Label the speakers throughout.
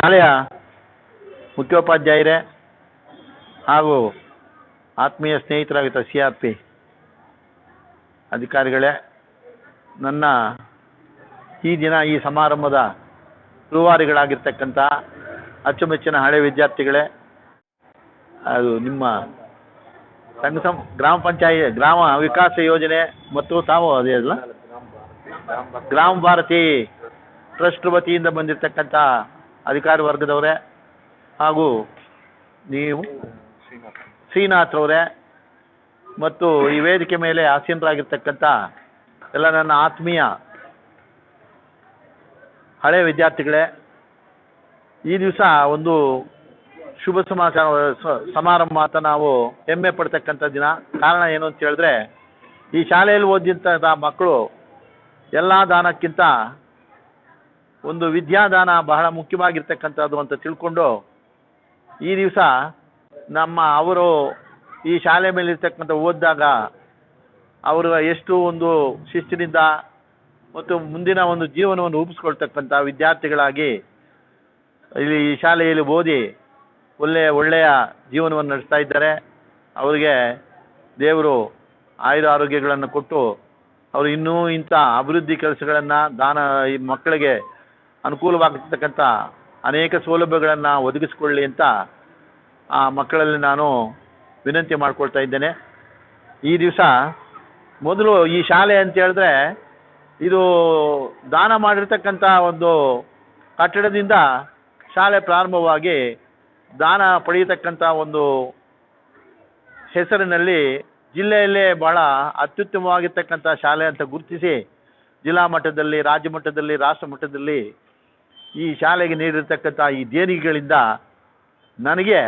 Speaker 1: ಶಾಲೆಯ ಮುಖ್ಯೋಪಾಧ್ಯಾಯರೇ ಹಾಗೂ ಆತ್ಮೀಯ ಸ್ನೇಹಿತರಾಗಿದ್ದ ಸಿ ಆರ್ ಪಿ ಅಧಿಕಾರಿಗಳೇ, ನನ್ನ ಈ ದಿನ, ಈ ಸಮಾರಂಭದ ರೂವಾರಿಗಳಾಗಿರ್ತಕ್ಕಂಥ ಅಚ್ಚುಮೆಚ್ಚಿನ ಹಳೆ ವಿದ್ಯಾರ್ಥಿಗಳೇ, ಅದು ನಿಮ್ಮ ಸಂಘ ಸಂ ಗ್ರಾಮ ಪಂಚಾಯತ್, ಗ್ರಾಮ ವಿಕಾಸ ಯೋಜನೆ ಮತ್ತು ತಾವು ಅದೇ ಅಲ್ಲ? ಗ್ರಾಮ ಭಾರತಿ ಟ್ರಸ್ಟ್ ವತಿಯಿಂದ ಬಂದಿರತಕ್ಕಂಥ ಅಧಿಕಾರಿ ವರ್ಗದವರೇ ಹಾಗೂ ನೀವು ಶ್ರೀನಾಥ್ರವರೇ ಮತ್ತು ಈ ವೇದಿಕೆ ಮೇಲೆ ಆಸೀನರಾಗಿರ್ತಕ್ಕಂಥ ಎಲ್ಲ ನನ್ನ ಆತ್ಮೀಯ ಹಳೆ ವಿದ್ಯಾರ್ಥಿಗಳೇ, ಈ ದಿವಸ ಒಂದು ಶುಭ ಸಮಾಚಾರ ಸಮಾರಂಭ ಅಂತ ನಾವು ಹೆಮ್ಮೆ ಪಡ್ತಕ್ಕಂಥ ದಿನ. ಕಾರಣ ಏನು ಅಂತ ಹೇಳಿದ್ರೆ, ಈ ಶಾಲೆಯಲ್ಲಿ ಓದಿದಂಥ ಮಕ್ಕಳು ಎಲ್ಲ ದಾನಕ್ಕಿಂತ ಒಂದು ವಿದ್ಯಾದಾನ ಬಹಳ ಮುಖ್ಯವಾಗಿರ್ತಕ್ಕಂಥದ್ದು ಅಂತ ತಿಳ್ಕೊಂಡು ಈ ದಿವಸ ನಮ್ಮ ಅವರು ಈ ಶಾಲೆ ಮೇಲೆ ಇರ್ತಕ್ಕಂಥ ಓದಿದಾಗ ಅವರು ಎಷ್ಟು ಒಂದು ಶಿಸ್ತಿನಿಂದ ಮತ್ತು ಮುಂದಿನ ಒಂದು ಜೀವನವನ್ನು ರೂಪಿಸ್ಕೊಳ್ತಕ್ಕಂಥ ವಿದ್ಯಾರ್ಥಿಗಳಾಗಿ ಇಲ್ಲಿ ಈ ಶಾಲೆಯಲ್ಲಿ ಓದಿ ಒಳ್ಳೆಯ ಒಳ್ಳೆಯ ಜೀವನವನ್ನು ನಡೆಸ್ತಾ ಇದ್ದಾರೆ. ಅವರಿಗೆ ದೇವರು ಆಯುರ ಆರೋಗ್ಯಗಳನ್ನು ಕೊಟ್ಟು ಅವರು ಇನ್ನೂ ಇಂಥ ಅಭಿವೃದ್ಧಿ ಕೆಲಸಗಳನ್ನು ದಾನ, ಈ ಮಕ್ಕಳಿಗೆ ಅನುಕೂಲವಾಗಿರ್ತಕ್ಕಂಥ ಅನೇಕ ಸೌಲಭ್ಯಗಳನ್ನು ಒದಗಿಸ್ಕೊಳ್ಳಿ ಅಂತ ಆ ಮಕ್ಕಳಲ್ಲಿ ನಾನು ವಿನಂತಿ ಮಾಡ್ಕೊಳ್ತಾ ಇದ್ದೇನೆ. ಈ ದಿವಸ ಮೊದಲು ಈ ಶಾಲೆ ಅಂತ ಹೇಳಿದ್ರೆ ಇದು ದಾನ ಮಾಡಿರ್ತಕ್ಕಂಥ ಒಂದು ಕಟ್ಟಡದಿಂದ ಶಾಲೆ ಪ್ರಾರಂಭವಾಗಿ ದಾನ ಪಡೆಯತಕ್ಕಂಥ ಒಂದು ಹೆಸರಿನಲ್ಲಿ ಜಿಲ್ಲೆಯಲ್ಲೇ ಬಹಳ ಅತ್ಯುತ್ತಮವಾಗಿರ್ತಕ್ಕಂಥ ಶಾಲೆ ಅಂತ ಗುರುತಿಸಿ ಜಿಲ್ಲಾ ಮಟ್ಟದಲ್ಲಿ, ರಾಜ್ಯ ಮಟ್ಟದಲ್ಲಿ, ರಾಷ್ಟ್ರ ಮಟ್ಟದಲ್ಲಿ ಈ ಶಾಲೆಗೆ ನೀಡಿರ್ತಕ್ಕಂಥ ಈ ದೇಣಿಗೆಗಳಿಂದ ನನಗೆ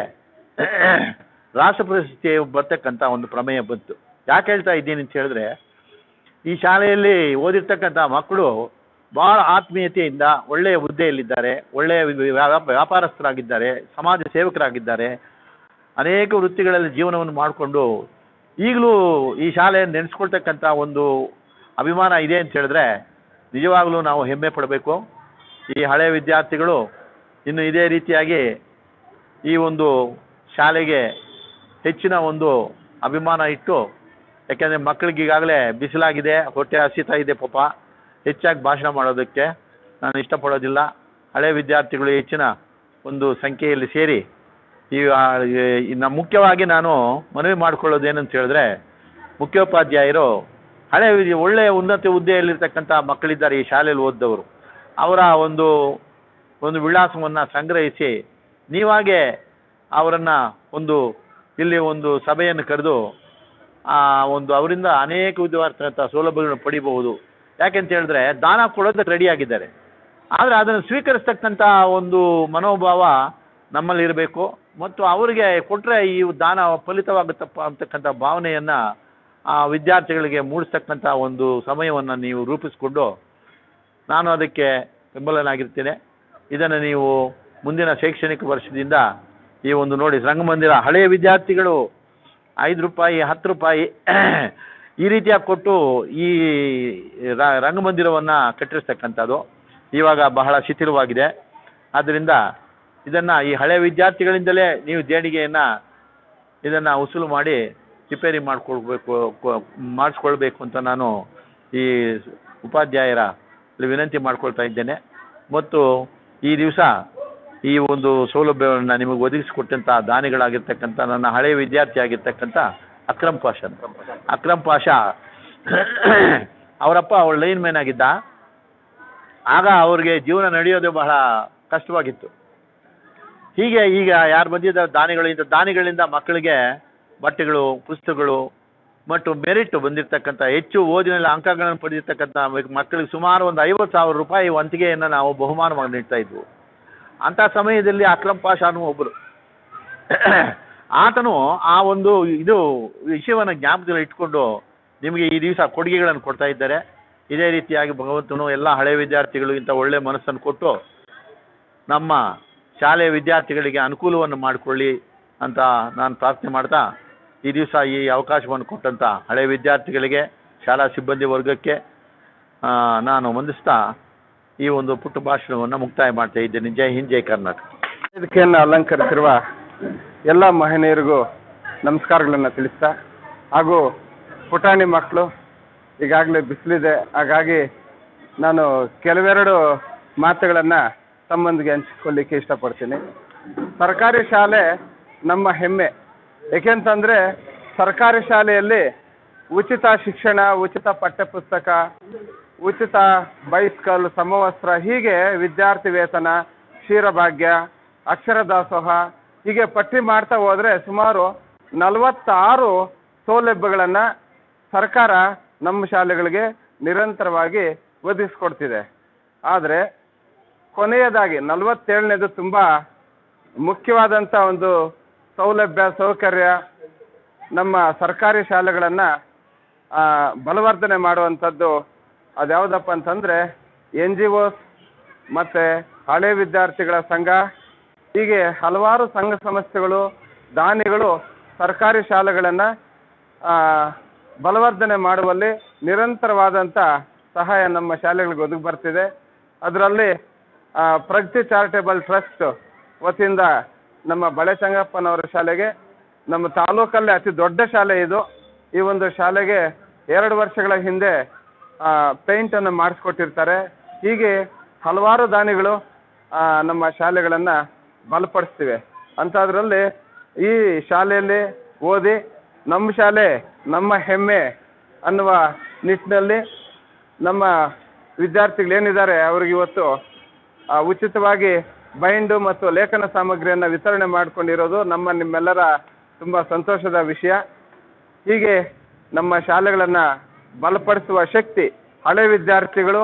Speaker 1: ರಾಷ್ಟ್ರ ಪ್ರಶಸ್ತಿ ಬರ್ತಕ್ಕಂಥ ಒಂದು ಪ್ರಮೇಯ ಬಂತು. ಯಾಕೆ ಹೇಳ್ತಾ ಇದ್ದೀನಿ ಅಂತ ಹೇಳಿದ್ರೆ, ಈ ಶಾಲೆಯಲ್ಲಿ ಓದಿರ್ತಕ್ಕಂಥ ಮಕ್ಕಳು ಬಹಳ ಆತ್ಮೀಯತೆಯಿಂದ ಒಳ್ಳೆಯ ಹುದ್ದೆಯಲ್ಲಿದ್ದಾರೆ, ಒಳ್ಳೆಯ ವ್ಯಾ- ವ್ಯಾಪಾರಸ್ಥರಾಗಿದ್ದಾರೆ, ಸಮಾಜ ಸೇವಕರಾಗಿದ್ದಾರೆ, ಅನೇಕ ವೃತ್ತಿಗಳಲ್ಲಿ ಜೀವನವನ್ನು ಮಾಡಿಕೊಂಡು ಈಗಲೂ ಈ ಶಾಲೆಯನ್ನು ನೆನೆಸ್ಕೊಳ್ತಕ್ಕಂಥ ಒಂದು ಅಭಿಮಾನ ಇದೆ ಅಂತ ಹೇಳಿದ್ರೆ, ನಿಜವಾಗಲೂ ನಾವು ಹೆಮ್ಮೆ ಪಡಬೇಕು. ಈ ಹಳೆಯ ವಿದ್ಯಾರ್ಥಿಗಳು ಇನ್ನು ಇದೇ ರೀತಿಯಾಗಿ ಈ ಒಂದು ಶಾಲೆಗೆ ಹೆಚ್ಚಿನ ಒಂದು ಅಭಿಮಾನ ಇಟ್ಟು, ಯಾಕೆಂದರೆ ಮಕ್ಕಳಿಗೆ ಈಗಾಗಲೇ ಬಿಸಿಲಾಗಿದೆ, ಹೊಟ್ಟೆ ಹಸಿತಾ ಇದೆ ಪಾಪ. ಹೆಚ್ಚಾಗಿ ಭಾಷಣ ಮಾಡೋದಕ್ಕೆ ನಾನು ಇಷ್ಟಪಡೋದಿಲ್ಲ. ಹಳೆ ವಿದ್ಯಾರ್ಥಿಗಳು ಹೆಚ್ಚಿನ ಒಂದು ಸಂಖ್ಯೆಯಲ್ಲಿ ಸೇರಿ, ಈ ಇನ್ನು ಮುಖ್ಯವಾಗಿ ನಾನು ಮನವಿ ಮಾಡ್ಕೊಳ್ಳೋದು ಏನಂತ ಹೇಳಿದ್ರೆ, ಮುಖ್ಯೋಪಾಧ್ಯಾಯರು ಹಳೆ ಒಳ್ಳೆಯ ಉನ್ನತ ಹುದ್ದೆಯಲ್ಲಿರ್ತಕ್ಕಂಥ ಮಕ್ಕಳಿದ್ದಾರೆ ಈ ಶಾಲೆಯಲ್ಲಿ ಓದಿದವರು. ಅವರ ಒಂದು ಒಂದು ವಿಳಾಸವನ್ನು ಸಂಗ್ರಹಿಸಿ ನೀವಾಗೆ ಅವರನ್ನು ಒಂದು, ಇಲ್ಲಿ ಒಂದು ಸಭೆಯನ್ನು ಕರೆದು ಒಂದು ಅವರಿಂದ ಅನೇಕ ವಿಧವಾದಂಥ ಸೌಲಭ್ಯಗಳನ್ನು ಪಡಿಬಹುದು. ಯಾಕೆಂತ ಹೇಳಿದ್ರೆ, ದಾನ ಕೊಡೋದಕ್ಕೆ ರೆಡಿ ಆಗಿದ್ದಾರೆ. ಆದರೆ ಅದನ್ನು ಸ್ವೀಕರಿಸ್ತಕ್ಕಂಥ ಒಂದು ಮನೋಭಾವ ನಮ್ಮಲ್ಲಿ ಇರಬೇಕು. ಮತ್ತು ಅವರಿಗೆ ಕೊಟ್ಟರೆ ಈ ದಾನ ಫಲಿತವಾಗುತ್ತಪ್ಪ ಅಂತಕ್ಕಂಥ ಭಾವನೆಯನ್ನು, ಆ, ವಿದ್ಯಾರ್ಥಿಗಳಿಗೆ ಮೂಡಿಸ್ತಕ್ಕಂಥ ಒಂದು ಸಮಯವನ್ನು ನೀವು ರೂಪಿಸಿಕೊಂಡು ನಾನು ಅದಕ್ಕೆ ಬೆಂಬಲನಾಗಿರ್ತೇನೆ ಇದನ್ನು ನೀವು ಮುಂದಿನ ಶೈಕ್ಷಣಿಕ ವರ್ಷದಿಂದ ಈ ಒಂದು ನೋಡಿ, ರಂಗಮಂದಿರ ಹಳೆಯ ವಿದ್ಯಾರ್ಥಿಗಳು ಐದು ರೂಪಾಯಿ, ಹತ್ತು ರೂಪಾಯಿ ಈ ರೀತಿಯಾಗಿ ಕೊಟ್ಟು ಈ ರಂಗಮಂದಿರವನ್ನು ಕಟ್ಟಿರ್ತಕ್ಕಂಥದ್ದು. ಇವಾಗ ಬಹಳ ಶಿಥಿಲವಾಗಿದೆ. ಆದ್ದರಿಂದ ಇದನ್ನು ಈ ಹಳೆಯ ವಿದ್ಯಾರ್ಥಿಗಳಿಂದಲೇ ನೀವು ದೇಣಿಗೆಯನ್ನು ಇದನ್ನು ವಸೂಲು ಮಾಡಿ ರಿಪೇರಿ ಮಾಡಿಕೊಳ್ಬೇಕು ಮಾಡಿಸ್ಕೊಳ್ಬೇಕು ಅಂತ ನಾನು ಈ ಉಪಾಧ್ಯಾಯರ ವಿನಂತಿ ಮಾಡ್ಕೊಳ್ತಾ ಇದ್ದೇನೆ. ಮತ್ತು ಈ ದಿವಸ ಈ ಒಂದು ಸೌಲಭ್ಯವನ್ನು ನಿಮಗೆ ಒದಗಿಸಿಕೊಟ್ಟಂಥ ದಾನಿಗಳಾಗಿರ್ತಕ್ಕಂಥ ನನ್ನ ಹಳೆಯ ವಿದ್ಯಾರ್ಥಿ ಆಗಿರ್ತಕ್ಕಂಥ ಅಕ್ರಮ್ ಪಾಷ ಅಕ್ರಮ್ ಪಾಷಾ ಅವರಪ್ಪ ಅವಳು ಲೈನ್ ಮ್ಯಾನ್ ಆಗಿದ್ದ. ಆಗ ಅವ್ರಿಗೆ ಜೀವನ ನಡೆಯೋದು ಬಹಳ ಕಷ್ಟವಾಗಿತ್ತು. ಹೀಗೆ ಈಗ ಯಾರು ಬಂದಿದ್ದ ದಾನಿಗಳಿಂದ ದಾನಿಗಳಿಂದ ಮಕ್ಕಳಿಗೆ ಬಟ್ಟೆಗಳು, ಪುಸ್ತಕಗಳು ಮತ್ತು ಮೆರಿಟ್ ಬಂದಿರತಕ್ಕಂಥ, ಹೆಚ್ಚು ಓದಿನಲ್ಲಿ ಅಂಕಗಳನ್ನು ಪಡೆದಿರ್ತಕ್ಕಂಥ ಮಕ್ಕಳಿಗೆ ಸುಮಾರು ಒಂದು ಐವತ್ತು ಸಾವಿರ ರೂಪಾಯಿ ವಂತಿಗೆಯನ್ನು ನಾವು ಬಹುಮಾನವಾಗಿ ನೀಡ್ತಾ ಇದ್ವು. ಅಂಥ ಸಮಯದಲ್ಲಿ ಅಕ್ರಮ್ ಪಾಷಾನು ಒಬ್ಬರು ಆತನು ಆ ಒಂದು ಇದು ವಿಷಯವನ್ನು ಜ್ಞಾಪಕದಲ್ಲಿ ಇಟ್ಕೊಂಡು ನಿಮಗೆ ಈ ದಿವಸ ಕೊಡುಗೆಗಳನ್ನು ಕೊಡ್ತಾ ಇದ್ದಾರೆ. ಇದೇ ರೀತಿಯಾಗಿ ಭಗವಂತನು ಎಲ್ಲ ಹಳೆಯ ವಿದ್ಯಾರ್ಥಿಗಳು ಇಂಥ ಒಳ್ಳೆಯ ಮನಸ್ಸನ್ನು ಕೊಟ್ಟು ನಮ್ಮ ಶಾಲೆಯ ವಿದ್ಯಾರ್ಥಿಗಳಿಗೆ ಅನುಕೂಲವನ್ನು ಮಾಡಿಕೊಳ್ಳಿ ಅಂತ ನಾನು ಪ್ರಾರ್ಥನೆ ಮಾಡ್ತಾ ಈ ದಿವಸ ಈ ಅವಕಾಶವನ್ನು ಕೊಟ್ಟಂಥ ಹಳೆಯ ವಿದ್ಯಾರ್ಥಿಗಳಿಗೆ, ಶಾಲಾ ಸಿಬ್ಬಂದಿ ವರ್ಗಕ್ಕೆ ನಾನು ವಂದಿಸ್ತಾ ಈ ಒಂದು ಪುಟ್ಟ ಭಾಷಣವನ್ನು ಮುಕ್ತಾಯ ಮಾಡ್ತಾ ಇದ್ದೇನೆ. ಜೈ ಹಿಂದ್, ಜೈ ಕರ್ನಾಟಕ.
Speaker 2: ವೇದಿಕೆಯನ್ನು ಅಲಂಕರಿಸಿರುವ ಎಲ್ಲ ಮಹನೀಯರಿಗೂ ನಮಸ್ಕಾರಗಳನ್ನು ತಿಳಿಸ್ತಾ, ಹಾಗೂ ಪುಟಾಣಿ ಮಕ್ಕಳು ಈಗಾಗಲೇ ಬಿಸಿಲಿದೆ. ಹಾಗಾಗಿ ನಾನು ಕೆಲವೆರಡು ಮಾತುಗಳನ್ನು ತಮ್ಮೊಂದಿಗೆ ಹಂಚಿಕೊಳ್ಳಿಕ್ಕೆ ಇಷ್ಟಪಡ್ತೀನಿ. ಸರ್ಕಾರಿ ಶಾಲೆ ನಮ್ಮ ಹೆಮ್ಮೆ. ಏಕೆಂತಂದರೆ ಸರ್ಕಾರಿ ಶಾಲೆಯಲ್ಲಿ ಉಚಿತ ಶಿಕ್ಷಣ, ಉಚಿತ ಪಠ್ಯಪುಸ್ತಕ, ಉಚಿತ ಬೈಸ್ಕಲ್, ಸಮವಸ್ತ್ರ, ಹೀಗೆ ವಿದ್ಯಾರ್ಥಿ ವೇತನ, ಕ್ಷೀರಭಾಗ್ಯ ಅಕ್ಷರ ದಾಸೋಹ ಹೀಗೆ ಪಟ್ಟಿ ಮಾಡ್ತಾ ಹೋದರೆ ಸುಮಾರು ನಲವತ್ತಾರು ಸೌಲಭ್ಯಗಳನ್ನು ಸರ್ಕಾರ ನಮ್ಮ ಶಾಲೆಗಳಿಗೆ ನಿರಂತರವಾಗಿ ಒದಗಿಸ್ಕೊಡ್ತಿದೆ. ಆದರೆ ಕೊನೆಯದಾಗಿ ನಲವತ್ತೇಳನೇದು ತುಂಬ ಮುಖ್ಯವಾದಂಥ ಒಂದು ಸೌಲಭ್ಯ, ಸೌಕರ್ಯ ನಮ್ಮ ಸರ್ಕಾರಿ ಶಾಲೆಗಳನ್ನು ಬಲವರ್ಧನೆ ಮಾಡುವಂಥದ್ದು ಅದ್ಯಾವುದಪ್ಪ ಅಂತಂದರೆ ಎನ್ ಜಿ ಒಸ್ ಮತ್ತು ಹಳೆ ವಿದ್ಯಾರ್ಥಿಗಳ ಸಂಘ, ಹೀಗೆ ಹಲವಾರು ಸಂಘ ಸಂಸ್ಥೆಗಳು, ದಾನಿಗಳು ಸರ್ಕಾರಿ ಶಾಲೆಗಳನ್ನು ಬಲವರ್ಧನೆ ಮಾಡುವಲ್ಲಿ ನಿರಂತರವಾದಂಥ ಸಹಾಯ ನಮ್ಮ ಶಾಲೆಗಳಿಗೆ ಒದಗಿ ಬರ್ತಿದೆ. ಅದರಲ್ಲಿ ಪ್ರಗತಿ ಚಾರಿಟೇಬಲ್ ಟ್ರಸ್ಟ್ ವತಿಯಿಂದ ನಮ್ಮ ಬಳೆ ಸಂಗಪ್ಪನವರ ಶಾಲೆಗೆ ನಮ್ಮ ತಾಲೂಕಲ್ಲೇ ಅತಿ ದೊಡ್ಡ ಶಾಲೆ ಇದು. ಈ ಒಂದು ಶಾಲೆಗೆ ಎರಡು ವರ್ಷಗಳ ಹಿಂದೆ ಪೇಂಟನ್ನು ಮಾಡಿಸ್ಕೊಟ್ಟಿರ್ತಾರೆ. ಹೀಗೆ ಹಲವಾರು ದಾನಿಗಳು ನಮ್ಮ ಶಾಲೆಗಳನ್ನು ಬಲಪಡಿಸ್ತಿವೆ. ಅಂಥದ್ರಲ್ಲಿ ಈ ಶಾಲೆಯಲ್ಲಿ ಓದಿ ನಮ್ಮ ಶಾಲೆ ನಮ್ಮ ಹೆಮ್ಮೆ ಅನ್ನುವ ನಿಟ್ಟಿನಲ್ಲಿ ನಮ್ಮ ವಿದ್ಯಾರ್ಥಿಗಳೇನಿದ್ದಾರೆ, ಅವ್ರಿಗೆ ಇವತ್ತು ಉಚಿತವಾಗಿ ಬೈಂಡು ಮತ್ತು ಲೇಖನ ಸಾಮಗ್ರಿಯನ್ನು ವಿತರಣೆ ಮಾಡಿಕೊಂಡಿರೋದು ನಮ್ಮ ನಿಮ್ಮೆಲ್ಲರ ತುಂಬ ಸಂತೋಷದ ವಿಷಯ. ಹೀಗೆ ನಮ್ಮ ಶಾಲೆಗಳನ್ನು ಬಲಪಡಿಸುವ ಶಕ್ತಿ ಹಳೆ ವಿದ್ಯಾರ್ಥಿಗಳು,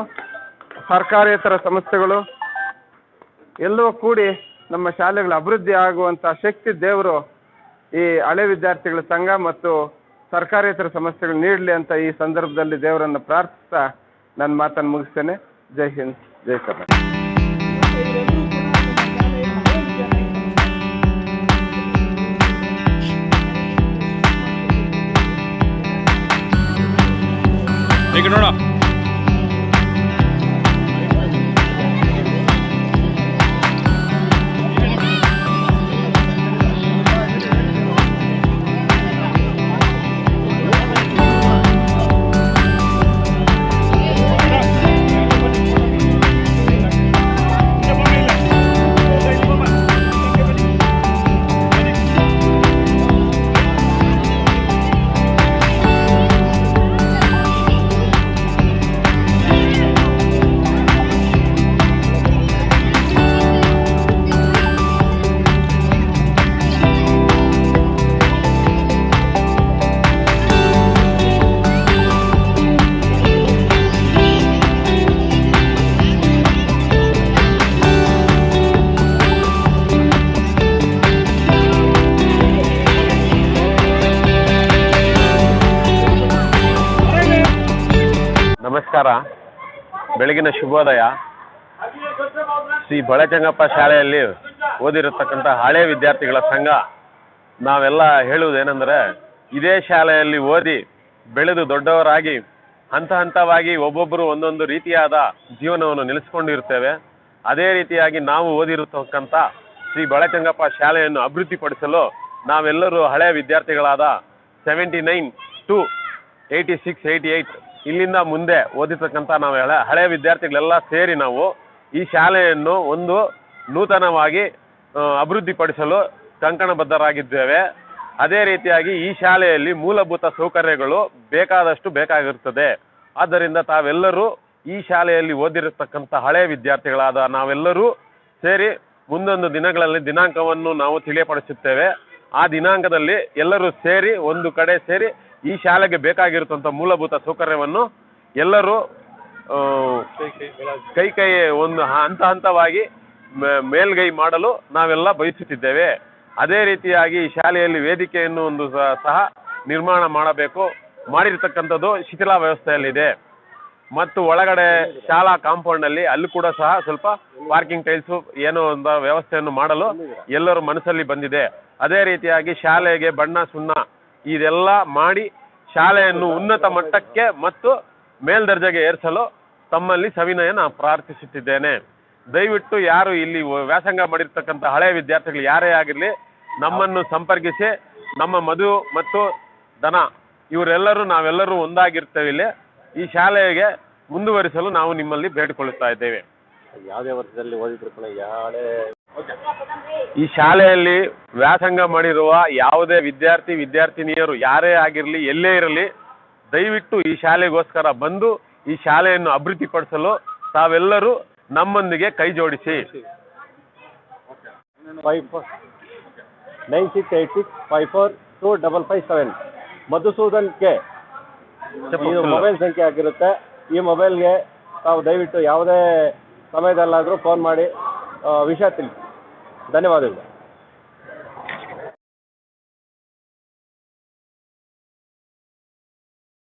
Speaker 2: ಸರ್ಕಾರೇತರ ಸಂಸ್ಥೆಗಳು ಎಲ್ಲವೂ ಕೂಡಿ ನಮ್ಮ ಶಾಲೆಗಳ ಅಭಿವೃದ್ಧಿ ಆಗುವಂಥ ಶಕ್ತಿ ದೇವರು ಈ ಹಳೆ ವಿದ್ಯಾರ್ಥಿಗಳ ಸಂಘ ಮತ್ತು ಸರ್ಕಾರೇತರ ಸಂಸ್ಥೆಗಳು ನೀಡಲಿ ಅಂತ ಈ ಸಂದರ್ಭದಲ್ಲಿ ದೇವರನ್ನು ಪ್ರಾರ್ಥಿಸ್ತಾ ನನ್ನ ಮಾತನ್ನು ಮುಗಿಸ್ತೇನೆ. ಜೈ ಹಿಂದ್, ಜೈ ಕರ್ನಾಟಕ.
Speaker 3: ನೋಡ
Speaker 4: ನಮಸ್ಕಾರ. ಬೆಳಗಿನ ಶುಭೋದಯ. ಶ್ರೀ ಬಳೆಚಂಗಪ್ಪ ಶಾಲೆಯಲ್ಲಿ ಓದಿರತಕ್ಕಂಥ ಹಳೆ ವಿದ್ಯಾರ್ಥಿಗಳ ಸಂಘ. ನಾವೆಲ್ಲ ಹೇಳುವುದೇನೆಂದರೆ, ಇದೇ ಶಾಲೆಯಲ್ಲಿ ಓದಿ ಬೆಳೆದು ದೊಡ್ಡವರಾಗಿ, ಹಂತ ಹಂತವಾಗಿ ಒಬ್ಬೊಬ್ಬರು ಒಂದೊಂದು ರೀತಿಯಾದ ಜೀವನವನ್ನು ನಿಲ್ಲಿಸ್ಕೊಂಡಿರ್ತೇವೆ ಅದೇ ರೀತಿಯಾಗಿ ನಾವು ಓದಿರತಕ್ಕಂಥ ಶ್ರೀ ಬಳೆಚಂಗಪ್ಪ ಶಾಲೆಯನ್ನು ಅಭಿವೃದ್ಧಿಪಡಿಸಲು ನಾವೆಲ್ಲರೂ ಹಳೆ ವಿದ್ಯಾರ್ಥಿಗಳಾದ seventy nine to eighty six eighty eight ಇಲ್ಲಿಂದ ಮುಂದೆ ಓದಿರ್ತಕ್ಕಂಥ ನಾವು ಹಳೆ ಹಳೆಯ ವಿದ್ಯಾರ್ಥಿಗಳೆಲ್ಲ ಸೇರಿ ನಾವು ಈ ಶಾಲೆಯನ್ನು ಒಂದು ನೂತನವಾಗಿ ಅಭಿವೃದ್ಧಿಪಡಿಸಲು ಕಂಕಣಬದ್ಧರಾಗಿದ್ದೇವೆ. ಅದೇ ರೀತಿಯಾಗಿ ಈ ಶಾಲೆಯಲ್ಲಿ ಮೂಲಭೂತ ಸೌಕರ್ಯಗಳು ಬೇಕಾದಷ್ಟು ಬೇಕಾಗಿರುತ್ತದೆ ಆದ್ದರಿಂದ ತಾವೆಲ್ಲರೂ ಈ ಶಾಲೆಯಲ್ಲಿ ಓದಿರತಕ್ಕಂಥ ಹಳೆಯ ವಿದ್ಯಾರ್ಥಿಗಳಾದ ನಾವೆಲ್ಲರೂ ಸೇರಿ ಮುಂದೊಂದು ದಿನಗಳಲ್ಲಿ ದಿನಾಂಕವನ್ನು ನಾವು ತಿಳಿಯಪಡಿಸುತ್ತೇವೆ. ಆ ದಿನಾಂಕದಲ್ಲಿ ಎಲ್ಲರೂ ಸೇರಿ, ಒಂದು ಕಡೆ ಸೇರಿ ಈ ಶಾಲೆಗೆ ಬೇಕಾಗಿರುತ್ತಂಥ ಮೂಲಭೂತ ಸೌಕರ್ಯವನ್ನು ಎಲ್ಲರೂ ಕೈ ಕೈ ಒಂದು ಹಂತ ಹಂತವಾಗಿ ಮೇಲ್ಗೈ ಮಾಡಲು ನಾವೆಲ್ಲ ಬಯಸುತ್ತಿದ್ದೇವೆ. ಅದೇ ರೀತಿಯಾಗಿ ಈ ಶಾಲೆಯಲ್ಲಿ ವೇದಿಕೆಯನ್ನು ಒಂದು ಸಹ ನಿರ್ಮಾಣ ಮಾಡಬೇಕು. ಮಾಡಿರ್ತಕ್ಕಂಥದ್ದು ಶಿಥಿಲ ವ್ಯವಸ್ಥೆಯಲ್ಲಿದೆ. ಮತ್ತು ಒಳಗಡೆ ಶಾಲಾ ಕಾಂಪೌಂಡಲ್ಲಿ ಅಲ್ಲಿ ಕೂಡ ಸಹ ಸ್ವಲ್ಪ ಪಾರ್ಕಿಂಗ್ ಟೈಲ್ಸು ಏನೋ ಒಂದು ವ್ಯವಸ್ಥೆಯನ್ನು ಮಾಡಲು ಎಲ್ಲರೂ ಮನಸ್ಸಲ್ಲಿ ಬಂದಿದೆ. ಅದೇ ರೀತಿಯಾಗಿ ಶಾಲೆಗೆ ಬಣ್ಣ ಸುಣ್ಣ ಇದೆಲ್ಲ ಮಾಡಿ ಶಾಲೆಯನ್ನು ಉನ್ನತ ಮಟ್ಟಕ್ಕೆ ಮತ್ತು ಮೇಲ್ದರ್ಜೆಗೆ ಏರಿಸಲು ತಮ್ಮಲ್ಲಿ ಸವಿನಯ ನಾನು ಪ್ರಾರ್ಥಿಸುತ್ತಿದ್ದೇನೆ. ದಯವಿಟ್ಟು ಯಾರು ಇಲ್ಲಿ ವ್ಯಾಸಂಗ ಮಾಡಿರ್ತಕ್ಕಂಥ ಹಳೆಯ ವಿದ್ಯಾರ್ಥಿಗಳು ಯಾರೇ ಆಗಿರಲಿ, ನಮ್ಮನ್ನು ಸಂಪರ್ಕಿಸಿ, ನಮ್ಮ ಮಧು ಮತ್ತು ದನ, ಇವರೆಲ್ಲರೂ ನಾವೆಲ್ಲರೂ ಒಂದಾಗಿರ್ತೇವೆ ಇಲ್ಲಿ. ಈ ಶಾಲೆಗೆ ಮುಂದುವರಿಸಲು ನಾವು ನಿಮ್ಮಲ್ಲಿ ಬೇಡಿಕೊಳ್ಳುತ್ತಾ ಇದ್ದೇವೆ.
Speaker 3: ಯಾವುದೇ ವರ್ಷದಲ್ಲಿ ಓದಿದ್ರು ಕೂಡ ಯಾಳೆ
Speaker 4: ಈ ಶಾಲೆಯಲ್ಲಿ ವ್ಯಾಸಂಗ ಮಾಡಿರುವ ಯಾವುದೇ ವಿದ್ಯಾರ್ಥಿ ವಿದ್ಯಾರ್ಥಿನಿಯರು ಯಾರೇ ಆಗಿರಲಿ ಎಲ್ಲೇ ಇರಲಿ ದಯವಿಟ್ಟು ಈ ಶಾಲೆಗೋಸ್ಕರ ಬಂದು ಈ ಶಾಲೆಯನ್ನು ಅಭಿವೃದ್ಧಿಪಡಿಸಲು ತಾವೆಲ್ಲರೂ ನಮ್ಮೊಂದಿಗೆ ಕೈ ಜೋಡಿಸಿ.
Speaker 3: Five four nine six eight six five four two double five seven Madhusudan K. ಇದು ಮೊಬೈಲ್ ಸಂಖ್ಯೆ ಆಗಿರುತ್ತೆ. ಈ ಮೊಬೈಲ್ಗೆ ತಾವು ದಯವಿಟ್ಟು ಯಾವುದೇ ಸಮಯದಲ್ಲಾದರೂ ಫೋನ್ ಮಾಡಿ ವಿಷಯ ತಿಳಿಸಿ. ధన్యవాదములు